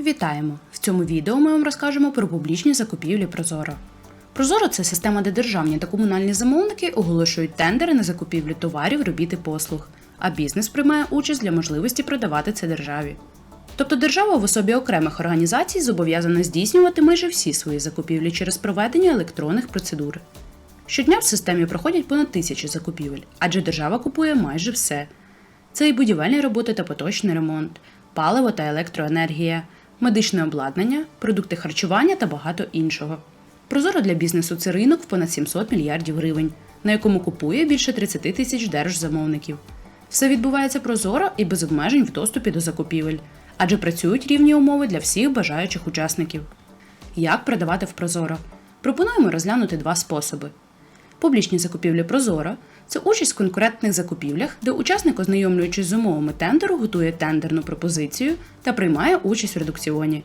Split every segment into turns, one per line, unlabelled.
Вітаємо! В цьому відео ми вам розкажемо про публічні закупівлі Прозоро. Прозоро це система, де державні та комунальні замовники оголошують тендери на закупівлю товарів, робіт і послуг, а бізнес приймає участь для можливості продавати це державі. Тобто держава в особі окремих організацій зобов'язана здійснювати майже всі свої закупівлі через проведення електронних процедур. Щодня в системі проходять понад тисячі закупівель, адже держава купує майже все. Це і будівельні роботи та поточний ремонт, паливо та електроенергія, медичне обладнання, продукти харчування та багато іншого. Прозоро для бізнесу це ринок в понад 700 мільярдів гривень, на якому купує більше 30 тисяч держзамовників. Все відбувається прозоро і без обмежень в доступі до закупівель, адже працюють рівні умови для всіх бажаючих учасників. Як продавати в Прозоро? Пропонуємо розглянути два способи. Публічні закупівлі Прозоро це участь в конкурентних закупівлях, де учасник, ознайомлюючись з умовами тендеру, готує тендерну пропозицію та приймає участь в редукціоні.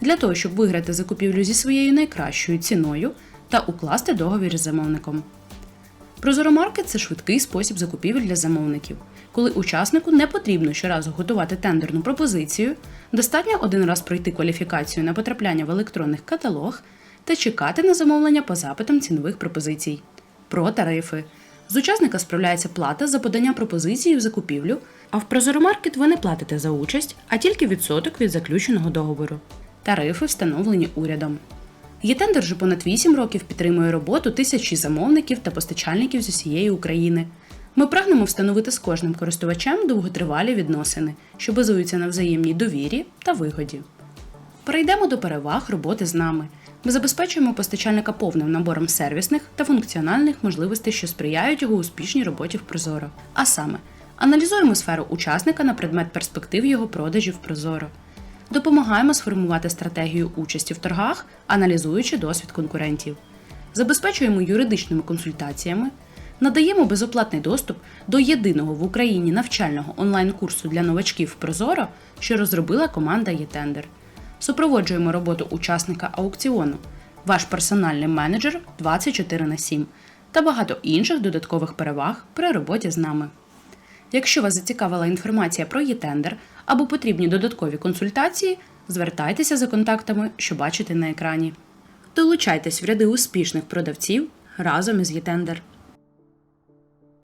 Для того, щоб виграти закупівлю зі своєю найкращою ціною та укласти договір з замовником. Прозоромаркет це швидкий спосіб закупівель для замовників, коли учаснику не потрібно щоразу готувати тендерну пропозицію, достатньо один раз пройти кваліфікацію на потрапляння в електронних каталог та чекати на замовлення по запитам цінових пропозицій. Про тарифи. З учасника справляється плата за подання пропозиції в закупівлю, а в Прозоромаркет ви не платите за участь, а тільки відсоток від заключеного договору. Тарифи встановлені урядом. Єтендер вже понад 8 років підтримує роботу тисячі замовників та постачальників з усієї України. Ми прагнемо встановити з кожним користувачем довготривалі відносини, що базуються на взаємній довірі та вигоді. Перейдемо до переваг роботи з нами. Ми забезпечуємо постачальника повним набором сервісних та функціональних можливостей, що сприяють його успішній роботі в Прозоро. А саме, аналізуємо сферу учасника на предмет перспектив його продажів Прозоро. Допомагаємо сформувати стратегію участі в торгах, аналізуючи досвід конкурентів. Забезпечуємо юридичними консультаціями, надаємо безоплатний доступ до єдиного в Україні навчального онлайн-курсу для новачків Прозоро, що розробила команда ЄТендер. Супроводжуємо роботу учасника аукціону, ваш персональний менеджер 24 на 7 та багато інших додаткових переваг при роботі з нами. Якщо вас зацікавила інформація про ЄТендер або потрібні додаткові консультації, звертайтеся за контактами, що бачите на екрані. Долучайтесь в ряди успішних продавців разом із ЄТендер.